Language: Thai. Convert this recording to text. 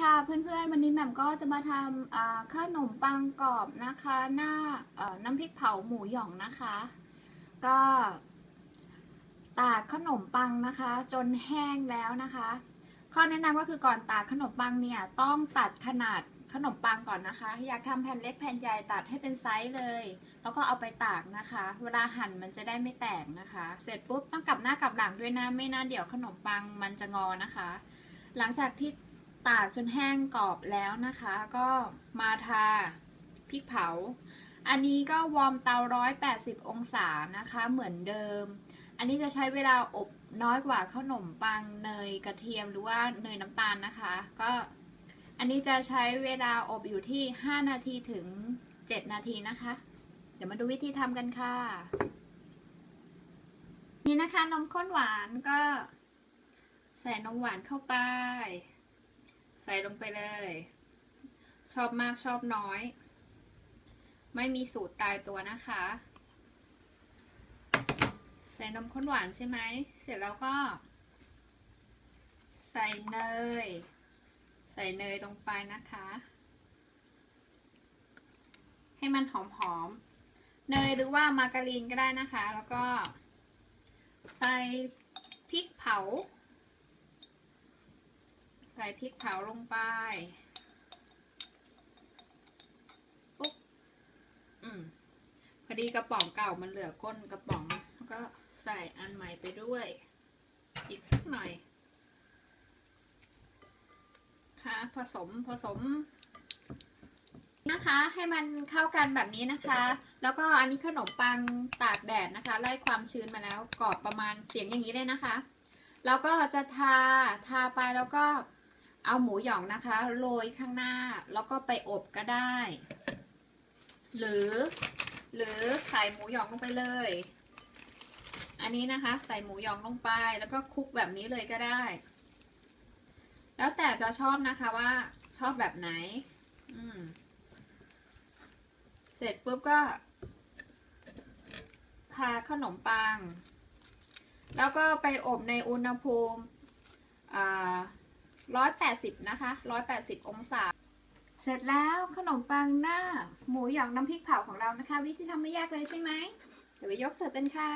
ค่ะเพื่อนๆ วันนี้แหม่มก็จะมาทำอ่าขนมปังกรอบนะคะ หน้าน้ำพริกเผาหมูหยองนะคะ ก็ตากขนมปังนะคะ จนแห้งแล้วนะคะ ข้อแนะนำก็คือก่อนตากขนมปังเนี่ยต้องตัดขนาดขนมปังก่อนนะคะ อยากทำแผ่นเล็กแผ่นใหญ่ตัดให้เป็นไซส์เลย แล้วก็เอาไปตากนะคะ เวลาหั่นมันจะได้ไม่แตกนะคะ เสร็จปุ๊บต้องกลับหน้ากลับหลังด้วยนะไม่น่าเดี๋ยวขนมปังมันจะงอนะคะ หลังจากที่ ตากจนแห้งกรอบแล้วนะคะ ก็มาทาพริกเผา อันนี้ก็วอร์มเตา 180 องศานะคะเหมือนเดิม อันนี้จะใช้เวลาอบน้อยกว่าขนมปังเนยกระเทียมหรือว่าเนยน้ำตาลนะคะ ก็อันนี้จะใช้เวลาอบอยู่ที่ 5 นาทีถึง 7 นาทีนะคะ เดี๋ยวมาดูวิธีทำกันค่ะ นี่นะคะนมข้นหวานก็ใส่นมหวานเข้าไป ใส่ลงไปเลย ชอบมากชอบน้อย ไม่มีสูตรตายตัวนะคะ ใส่นมข้นหวานใช่ไหม เสร็จแล้วก็ ใส่เนย ใส่เนยลงไปนะคะ ให้มันหอมๆ เนยหรือว่ามาการีนก็ได้นะคะ แล้วก็ ใส่พริกเผา ใส่พริกเผาลงไป ปุ๊บ อืม พอดีกระป๋องเก่ามันเหลือก้นกระป๋อง ก็ใส่อันใหม่ไปด้วย อีกสักหน่อย ค่ะ ผสมผสมนะคะให้มันเข้ากันแบบนี้นะคะ แล้วก็อันนี้ขนมปังตากแดดนะคะ ไล่ความชื้นมาแล้วกรอบประมาณเสียงอย่างนี้เลยนะคะ แล้วก็จะทาทาไปแล้วก็ เอาหมูหยองนะคะโรยข้างหน้าแล้วก็ไปอบก็ได้ หรือ หรือใส่หมูหยองลงไปเลย อันนี้นะคะ ใส่หมูหยองลงไปแล้วก็คลุกแบบนี้เลยก็ได้ แล้วแต่จะชอบนะคะว่าชอบแบบไหน อืม เสร็จปุ๊บก็ทาขนมปัง แล้วก็ไปอบในอุณหภูมิอ่า 180 นะคะ 180 องศา เสร็จแล้วขนมปังหน้า หมูหยองน้ำพริกเผาของเรานะคะ วิธีทำไม่ยากเลยใช่ไหมเดี๋ยวไปยกเสิร์ฟกันค่ะ